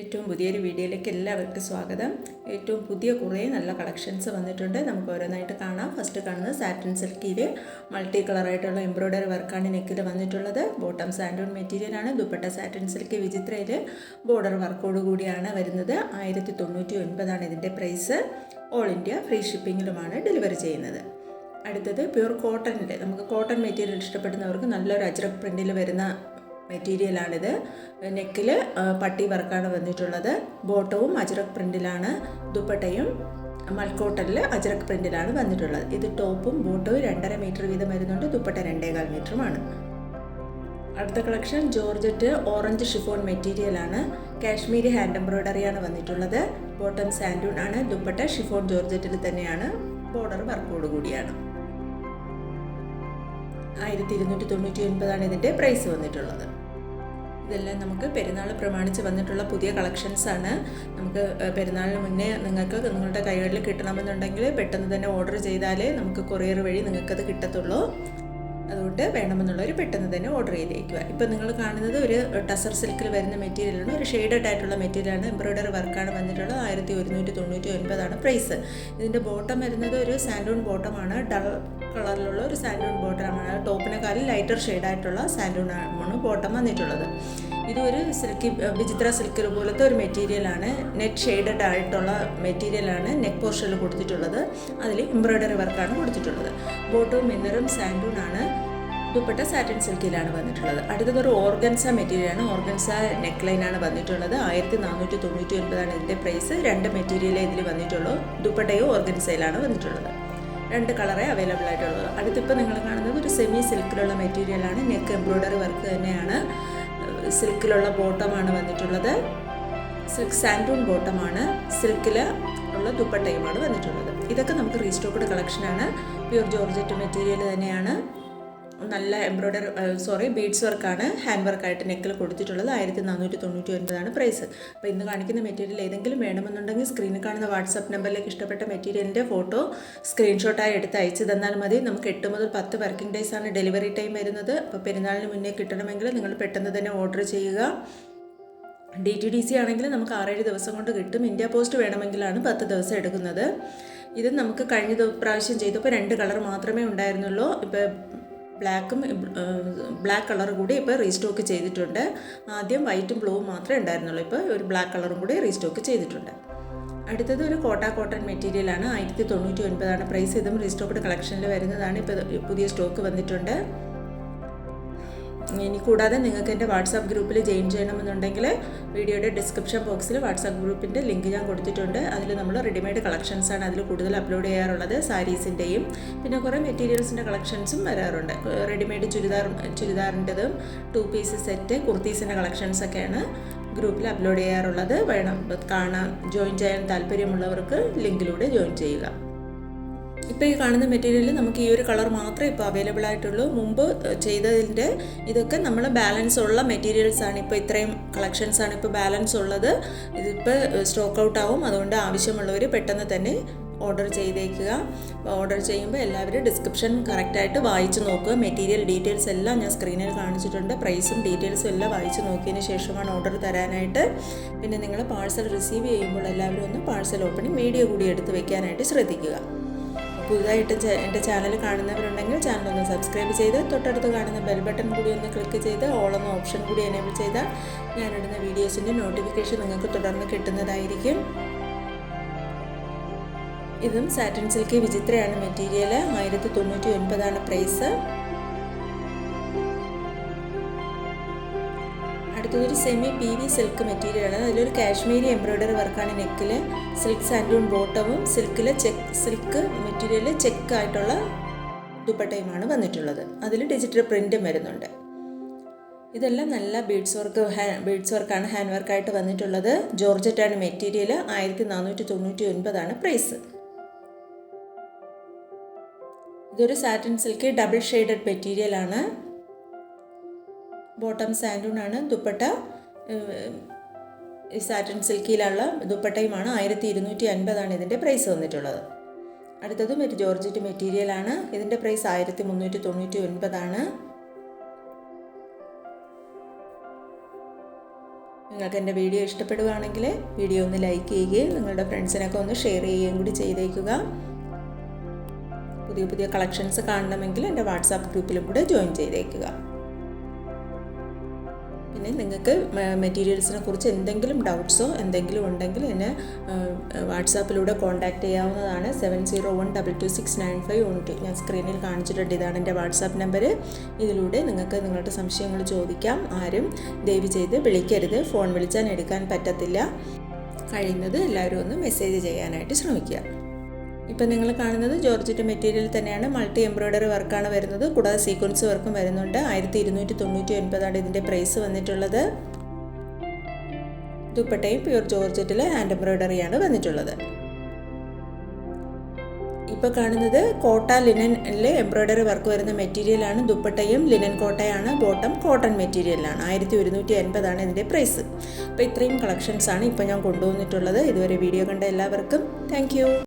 ഏറ്റവും പുതിയൊരു വീഡിയോയിലേക്ക് എല്ലാവർക്കും സ്വാഗതം. ഏറ്റവും പുതിയ കുറേ നല്ല കളക്ഷൻസ് വന്നിട്ടുണ്ട്. നമുക്ക് ഓരോന്നായിട്ട് കാണാം. ഫസ്റ്റ് കാണുന്നത് സാറ്റിൻ സിൽക്കിൽ മൾട്ടി കളറായിട്ടുള്ള എംബ്രോയ്ഡറി വർക്കാണ് നെക്കിൽ വന്നിട്ടുള്ളത്. ബോട്ടം സാൻഡൂൺ മെറ്റീരിയലാണ് ദുപ്പട്ട സാറ്റിൻ സിൽക്ക് വിചിത്രയിൽ ബോർഡർ വർക്കോട് കൂടിയാണ് വരുന്നത്. ആയിരത്തി തൊണ്ണൂറ്റി ഒൻപതാണ് ഇതിന്റെ പ്രൈസ്. ഓൾ ഇന്ത്യ ഫ്രീ ഷിപ്പിങ്ങിലുമാണ് ഡെലിവറി ചെയ്യുന്നത്. അടുത്തത് പ്യൂർ കോട്ടണിൽ നമുക്ക് കോട്ടൺ മെറ്റീരിയൽ ഇഷ്ടപ്പെടുന്നവർക്ക് നല്ലൊരു അജ്രക് പ്രിന്റിൽ വരുന്ന മെറ്റീരിയലാണിത്. നെക്കിൽ പട്ടി വർക്കാണ് വന്നിട്ടുള്ളത്. ബോട്ടവും അജറക് പ്രിന്റിലാണ് ദുപ്പട്ടയും മൽക്കോട്ടലിൽ അജറക് പ്രിന്റിലാണ് വന്നിട്ടുള്ളത്. ഇത് ടോപ്പും ബോട്ടവും രണ്ടര മീറ്റർ വീതം വരുന്നുണ്ട്. ദുപ്പട്ട രണ്ടേകാൽ മീറ്ററുമാണ്. അടുത്ത കളക്ഷൻ ജോർജറ്റ് ഓറഞ്ച് ഷിഫോൺ മെറ്റീരിയലാണ്. കാശ്മീരി ഹാൻഡ് എംബ്രോയ്ഡറിയാണ് വന്നിട്ടുള്ളത്. ബോട്ടം സാൻഡൂൺ ആണ്. ദുപ്പട്ട ഷിഫോൺ ജോർജറ്റിൽ തന്നെയാണ്. ബോർഡർ വർക്കോട് കൂടിയാണ്. ആയിരത്തി ഇരുന്നൂറ്റി തൊണ്ണൂറ്റി ഒൻപതാണ് ഇതിന്റെ പ്രൈസ് വന്നിട്ടുള്ളത്. ഇതെല്ലാം നമുക്ക് പെരുന്നാൾ പ്രമാണിച്ച് വന്നിട്ടുള്ള പുതിയ കളക്ഷൻസ് ആണ് നമുക്ക് പെരുന്നാളിന് മുന്നേ നിങ്ങൾക്ക് നിങ്ങളുടെ കൈകളിൽ കിട്ടണമെന്നുണ്ടെങ്കിൽ പെട്ടെന്ന് തന്നെ ഓർഡർ ചെയ്താലേ നമുക്ക് കൊറിയർ വഴി നിങ്ങൾക്കത് കിട്ടത്തുള്ളൂ. അതുകൊണ്ട് വേണമെന്നുള്ളവർ പെട്ടെന്ന് തന്നെ ഓർഡർ ചെയ്തേക്കുക. ഇപ്പം നിങ്ങൾ കാണുന്നത് ഒരു ടസർ സിൽക്കിൽ വരുന്ന മെറ്റീരിയലാണ്. ഒരു ഷെയ്ഡഡ് ആയിട്ടുള്ള മെറ്റീരിയലാണ്. എംബ്രോയ്ഡറി വർക്കാണ് വന്നിട്ടുള്ളത് ആയിരത്തി ഒരുന്നൂറ്റി തൊണ്ണൂറ്റി ഒൻപതാണ് പ്രൈസ്. ഇതിന്റെ ബോട്ടം വരുന്നത് ഒരു സാൻഡൂൺ ബോട്ടമാണ്. ഡൾ കളറിലുള്ള ഒരു സാൻഡൂൺ ബോട്ടമാണ് ടോപ്പിനെക്കാളും ലൈറ്റർ ഷെയ്ഡായിട്ടുള്ള സാൻഡൂൺ ആണ് ബോട്ടം വന്നിട്ടുള്ളത്. ഇതൊരു സിൽക്കി വിചിത്ര സിൽക്ക് പോലത്തെ ഒരു മെറ്റീരിയലാണ് നെറ്റ് ഷെയ്ഡഡ് ആയിട്ടുള്ള മെറ്റീരിയലാണ് നെക്ക് പോർഷനിൽ കൊടുത്തിട്ടുള്ളത്. അതിൽ എംബ്രോയ്ഡറി വർക്കാണ് കൊടുത്തിട്ടുള്ളത്. ബോട്ടവും മിന്നറും സാൻഡൂൺ ആണ്. ദുപ്പട്ട സാറ്റിൻ സിൽക്കിലാണ് വന്നിട്ടുള്ളത്. അടുത്തത് ഒരു ഓർഗൻസ മെറ്റീരിയലാണ് ഓർഗൻസ നെക്ക് ലൈനാണ് വന്നിട്ടുള്ളത്. ആയിരത്തി നാനൂറ്റി തൊണ്ണൂറ്റി ഒൻപതാണ് ഇതിന്റെ പ്രൈസ് രണ്ട് മെറ്റീരിയലേ ഇതിൽ വന്നിട്ടുള്ളൂ. ദുപ്പട്ടയോ ഓർഗൻസയിലാണ് വന്നിട്ടുള്ളത്. രണ്ട് കളറേ അവൈലബിൾ ആയിട്ടുള്ളത് അടുത്തിപ്പോൾ നിങ്ങൾ കാണുന്നത് ഒരു സെമി സിൽക്കിലുള്ള മെറ്റീരിയലാണ് നെക്ക് എംബ്രോയ്ഡറി വർക്ക് തന്നെയാണ്. സിൽക്കിലുള്ള ബോട്ടമാണ് വന്നിട്ടുള്ളത്. സിൽക്ക് സാൻഡൂൺ ബോട്ടമാണ് സിൽക്കിൽ ഉള്ള ദുപ്പട്ടയുമാണ് വന്നിട്ടുള്ളത്. ഇതൊക്കെ നമുക്ക് റീസ്റ്റോക്ക്ഡ് കളക്ഷനാണ് പ്യൂർ ജോർജറ്റ് മെറ്റീരിയൽ തന്നെയാണ്. നല്ല എംബ്രോയ്ഡറി സോറി ബീഡ്സ് വർക്കാണ് ഹാൻഡ് വർക്കായിട്ട് നെക്കിൽ കൊടുത്തിട്ടുള്ളത് ആയിരത്തി നാനൂറ്റി തൊണ്ണൂറ്റി ഒൻപതാണ് പ്രൈസ് അപ്പോൾ ഇന്ന് കാണിക്കുന്ന മെറ്റീരിയൽ ഏതെങ്കിലും വേണമെന്നുണ്ടെങ്കിൽ സ്ക്രീനിൽ കാണുന്ന വാട്സപ്പ് നമ്പറിലേക്ക് ഇഷ്ടപ്പെട്ട മെറ്റീരിയലിന്റെ ഫോട്ടോ സ്ക്രീൻഷോട്ടായി എടുത്ത് അയച്ചു തന്നാൽ മതി. നമുക്ക് എട്ട് മുതൽ പത്ത് വർക്കിംഗ് ഡേയ്സ് ആണ് ഡെലിവറി ടൈം വരുന്നത്. അപ്പോൾ പെരുന്നാളിന് മുന്നേ കിട്ടണമെങ്കിൽ നിങ്ങൾ പെട്ടെന്ന് തന്നെ ഓർഡർ ചെയ്യുക. ഡി ടി ഡി സി ആണെങ്കിൽ നമുക്ക് ആറേഴ് ദിവസം കൊണ്ട് കിട്ടും. ഇന്ത്യ പോസ്റ്റ് വേണമെങ്കിലാണ് പത്ത് ദിവസം എടുക്കുന്നത്. ഇത് നമുക്ക് കഴിഞ്ഞ പ്രാവശ്യം ചെയ്തപ്പോൾ രണ്ട് കളർ മാത്രമേ ഉണ്ടായിരുന്നുള്ളൂ. ഇപ്പോൾ ബ്ലാക്കും ബ്ലാക്ക് കളർ കൂടി ഇപ്പോൾ റീസ്റ്റോക്ക് ചെയ്തിട്ടുണ്ട്. ആദ്യം വൈറ്റും ബ്ലൂവും മാത്രമേ ഉണ്ടായിരുന്നുള്ളൂ. ഇപ്പോൾ ഒരു ബ്ലാക്ക് കളറും കൂടി റീസ്റ്റോക്ക് ചെയ്തിട്ടുണ്ട്. അടുത്തത് ഒരു കോട്ട കോട്ടൺ മെറ്റീരിയലാണ് ആയിരത്തി തൊണ്ണൂറ്റി ഒൻപതാണ്. പ്രൈസ് ഇതും റീസ്റ്റോക്ക്ഡ് കളക്ഷനിൽ വരുന്നതാണ്. ഇപ്പോൾ പുതിയ സ്റ്റോക്ക് വന്നിട്ടുണ്ട്. ഇനി കൂടാതെ നിങ്ങൾക്ക് എന്റെ വാട്സാപ്പ് ഗ്രൂപ്പിൽ ജോയിൻ ചെയ്യണമെന്നുണ്ടെങ്കിൽ വീഡിയോയുടെ ഡിസ്ക്രിപ്ഷൻ ബോക്സിൽ വാട്സാപ്പ് ഗ്രൂപ്പിന്റെ ലിങ്ക് ഞാൻ കൊടുത്തിട്ടുണ്ട്. അതിൽ നമ്മൾ റെഡിമെയ്ഡ് കളക്ഷൻസാണ് അതിൽ കൂടുതൽ അപ്ലോഡ് ചെയ്യാറുള്ളത് സാരീസിന്റെയും പിന്നെ കുറേ മെറ്റീരിയൽസിന്റെ കളക്ഷൻസും വരാറുണ്ട്. റെഡിമെയ്ഡ് ചുരിദാർ ചുരിദാറിന്റെതും ടു പീസ് സെറ്റ് കുർത്തീസിന്റെ കളക്ഷൻസൊക്കെയാണ് ഗ്രൂപ്പിൽ അപ്ലോഡ് ചെയ്യാറുള്ളത്. വേണം കാണാൻ ജോയിൻ ചെയ്യാൻ താല്പര്യമുള്ളവർക്ക് ലിങ്കിലൂടെ ജോയിൻ ചെയ്യുക. ഇപ്പോൾ ഈ കാണുന്ന മെറ്റീരിയലിൽ നമുക്ക് ഈ ഒരു കളർ മാത്രമേ ഇപ്പോൾ അവൈലബിൾ ആയിട്ടുള്ളൂ. മുമ്പ് ചെയ്തതിന്റെ ഇതൊക്കെ നമ്മൾ ബാലൻസ് ഉള്ള മെറ്റീരിയൽസ് ആണ് ഇപ്പോൾ ഇത്രയും കളക്ഷൻസ് ആണ് ഇപ്പോൾ ബാലൻസ് ഉള്ളത്. ഇതിപ്പോൾ സ്റ്റോക്ക് ഔട്ട് ആവും. അതുകൊണ്ട് ആവശ്യമുള്ളവർ പെട്ടെന്ന് തന്നെ ഓർഡർ ചെയ്തേക്കുക. ഓർഡർ ചെയ്യുമ്പോൾ എല്ലാവരും ഡിസ്ക്രിപ്ഷൻ കറക്റ്റായിട്ട് വായിച്ച് നോക്കുക. മെറ്റീരിയൽ ഡീറ്റെയിൽസ് എല്ലാം ഞാൻ സ്ക്രീനിൽ കാണിച്ചിട്ടുണ്ട്. പ്രൈസും ഡീറ്റെയിൽസും എല്ലാം വായിച്ച് നോക്കിയതിന് ശേഷമാണ് ഓർഡർ തരാനായിട്ട്. പിന്നെ നിങ്ങൾ പാഴ്സൽ റിസീവ് ചെയ്യുമ്പോൾ എല്ലാവരും ഒന്ന് പാഴ്സൽ ഓപ്പണിംഗ് വീഡിയോ കൂടി എടുത്ത് വെക്കാനായിട്ട് ശ്രദ്ധിക്കുക. പുതുതായിട്ട് എന്റെ ചാനൽ കാണുന്നവരുണ്ടെങ്കിൽ ചാനൽ ഒന്ന് സബ്സ്ക്രൈബ് ചെയ്ത് തൊട്ടടുത്ത് കാണുന്ന ബെൽ ബട്ടൺ കൂടി ഒന്ന് ക്ലിക്ക് ചെയ്ത് ഓൾ എന്ന ഓപ്ഷൻ കൂടി എനേബിൾ ചെയ്താൽ ഞാനിടുന്ന വീഡിയോസിന്റെ നോട്ടിഫിക്കേഷൻ നിങ്ങൾക്ക് തുടർന്ന് കിട്ടുന്നതായിരിക്കും. ഇതും സാറ്റൻ സിൽക്ക് വിചിത്രയാണ് മെറ്റീരിയൽ ആയിരത്തി തൊണ്ണൂറ്റി ഒൻപതാണ് പ്രൈസ് അടുത്തതൊരു സെമി പി വി സിൽക്ക് മെറ്റീരിയലാണ് അതിലൊരു കാശ്മീരി എംബ്രോയ്ഡറി വർക്കാണ് നെക്കിൽ സിൽക്ക് സാൻഡൂൺ ബോട്ടവും സിൽക്കിലെ ചെക്ക് സിൽക്ക് മെറ്റീരിയൽ ചെക്ക് ആയിട്ടുള്ള ദുപ്പട്ടയുമാണ് വന്നിട്ടുള്ളത്. അതിൽ ഡിജിറ്റൽ പ്രിന്റും വരുന്നുണ്ട്. ഇതെല്ലാം നല്ല ബീഡ്സ് വർക്ക് ബീഡ്സ് വർക്കാണ് ഹാൻഡ് വർക്കായിട്ട് വന്നിട്ടുള്ളത്. ജോർജറ്റാണ് മെറ്റീരിയൽ ആയിരത്തി നാനൂറ്റി തൊണ്ണൂറ്റി ഒൻപതാണ് പ്രൈസ് ഇതൊരു സാറ്റിൻ സിൽക്ക് ഡബിൾ ഷെയ്ഡഡ് മെറ്റീരിയലാണ് ബോട്ടം സാൻഡൂൺ ആണ് ദുപ്പട്ട സാറ്റൻ സിൽക്കിയിലുള്ള ദുപ്പട്ടയുമാണ്. ആയിരത്തി ഇരുന്നൂറ്റി അൻപതാണ് ഇതിന്റെ പ്രൈസ് വന്നിട്ടുള്ളത്. അടുത്തതും ഒരു ജോർജറ്റ് മെറ്റീരിയൽ ആണ് ഇതിന്റെ പ്രൈസ് ആയിരത്തി മുന്നൂറ്റി തൊണ്ണൂറ്റി ഒൻപതാണ് നിങ്ങൾക്ക് എന്റെ വീഡിയോ ഇഷ്ടപ്പെടുകയാണെങ്കിൽ വീഡിയോ ഒന്ന് ലൈക്ക് ചെയ്യുകയും നിങ്ങളുടെ ഫ്രണ്ട്സിനൊക്കെ ഒന്ന് ഷെയർ ചെയ്യുകയും കൂടി ചെയ്തേക്കുക. പുതിയ പുതിയ കളക്ഷൻസ് കാണണമെങ്കിൽ എന്റെ വാട്സാപ്പ് ഗ്രൂപ്പിലും കൂടെ ജോയിൻ ചെയ്തേക്കുക. പിന്നെ നിങ്ങൾക്ക് മെറ്റീരിയൽസിനെ കുറിച്ച് എന്തെങ്കിലും ഡൗട്ട്സോ എന്തെങ്കിലും ഉണ്ടെങ്കിൽ എന്നെ വാട്സാപ്പിലൂടെ കോൺടാക്റ്റ് ചെയ്യാവുന്നതാണ് seven zero one double two six nine five one two ഞാൻ സ്ക്രീനിൽ കാണിച്ചിട്ടുണ്ട്. ഇതാണ് എന്റെ വാട്സാപ്പ് നമ്പർ ഇതിലൂടെ നിങ്ങൾക്ക് നിങ്ങളുടെ സംശയങ്ങൾ ചോദിക്കാം. ആരും ദയവ് ചെയ്ത് വിളിക്കരുത്. ഫോൺ വിളിച്ചാൽ എടുക്കാൻ പറ്റത്തില്ല. കഴിയുന്നത് എല്ലാവരും ഒന്ന് മെസ്സേജ് ചെയ്യാനായിട്ട് ശ്രമിക്കുക. ഇപ്പം നിങ്ങൾ കാണുന്നത് ജോർജറ്റ് മെറ്റീരിയൽ തന്നെയാണ്. മൾട്ടി എംബ്രോയ്ഡറി വർക്കാണ് വരുന്നത്. കൂടാതെ സീക്വൻസ് വർക്കും വരുന്നുണ്ട്. ആയിരത്തി ഇരുന്നൂറ്റി തൊണ്ണൂറ്റി ഒൻപതാണ് ഇതിന്റെ പ്രൈസ് വന്നിട്ടുള്ളത്. ദുപ്പട്ടയും പ്യൂർ ജോർജറ്റിൽ ഹാൻഡ് എംബ്രോയ്ഡറിയാണ് വന്നിട്ടുള്ളത്. ഇപ്പോൾ കാണുന്നത് കോട്ട ലിനനിലെ എംബ്രോയ്ഡറി വർക്ക് വരുന്ന മെറ്റീരിയലാണ് ദുപ്പട്ടയും ലിനൻ കോട്ടയാണ്. ബോട്ടം കോട്ടൺ മെറ്റീരിയലാണ് ആയിരത്തി ഒരുന്നൂറ്റി എൺപതാണ് ഇതിന്റെ പ്രൈസ്. അപ്പോൾ ഇത്രയും കളക്ഷൻസാണ് ഇപ്പോൾ ഞാൻ കൊണ്ടുവന്നിട്ടുള്ളത്. ഇതുവരെ വീഡിയോ കണ്ട എല്ലാവർക്കും താങ്ക്